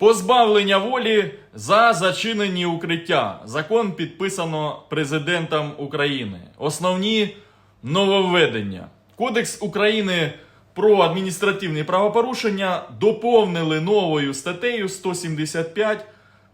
Позбавлення волі за зачинені укриття. Закон підписано президентом України. Основні нововведення. Кодекс України про адміністративні правопорушення доповнили новою статтею 175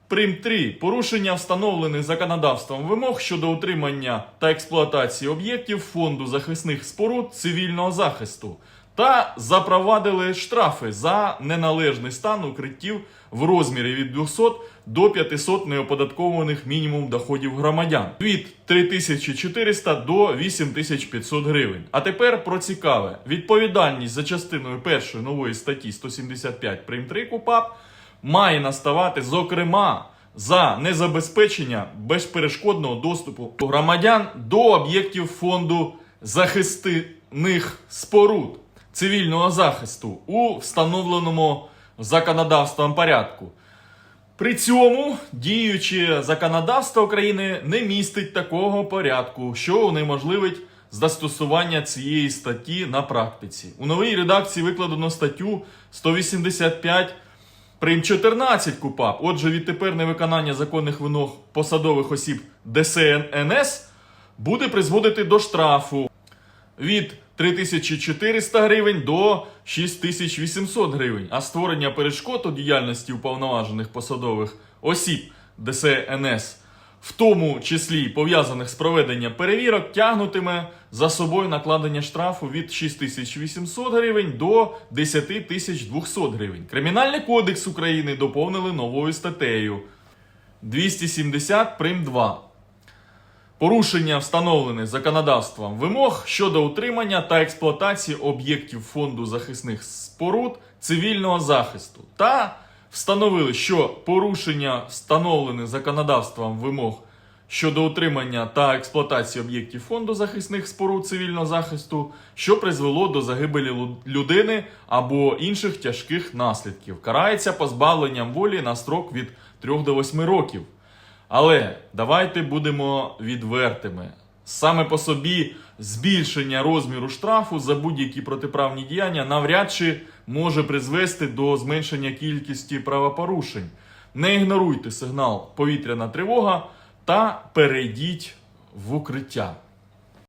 Прим 3. Порушення встановлених законодавством вимог щодо утримання та експлуатації об'єктів фонду захисних споруд цивільного захисту та запровадили штрафи за неналежний стан укриттів в розмірі від 200 до 500 неоподаткованих мінімум доходів громадян. Від 3400 до 8500 гривень. А тепер про цікаве: відповідальність за частиною першої нової статті 175 прим. 3 КУПАП має наставати зокрема за незабезпечення безперешкодного доступу громадян до об'єктів фонду захисних споруд цивільного захисту у встановленому законодавством порядку. При цьому діюче законодавство України не містить такого порядку, що унеможливить застосування цієї статті на практиці. У новій редакції викладено статтю 185 Прим 14 КУПАП. Отже, відтепер невиконання законних вимог посадових осіб ДСНС буде призводити до штрафу від 3400 гривень до 6800 гривень, а створення перешкод у діяльності уповноважених посадових осіб ДСНС, в тому числі пов'язаних з проведенням перевірок, тягнутиме за собою накладення штрафу від 6800 гривень до 10200 гривень. Кримінальний кодекс України доповнили новою статтею 270 прим 2. Порушення встановлених законодавством вимог щодо утримання та експлуатації об'єктів фонду захисних споруд цивільного захисту та встановили, що порушення встановлених законодавством вимог щодо утримання та експлуатації об'єктів фонду захисних споруд цивільного захисту, що призвело до загибелі людини або інших тяжких наслідків, карається позбавленням волі на строк від 3 до 8 років. Але давайте будемо відвертими. Саме по собі збільшення розміру штрафу за будь-які протиправні діяння навряд чи може призвести до зменшення кількості правопорушень. Не ігноруйте сигнал повітряна тривога та перейдіть в укриття.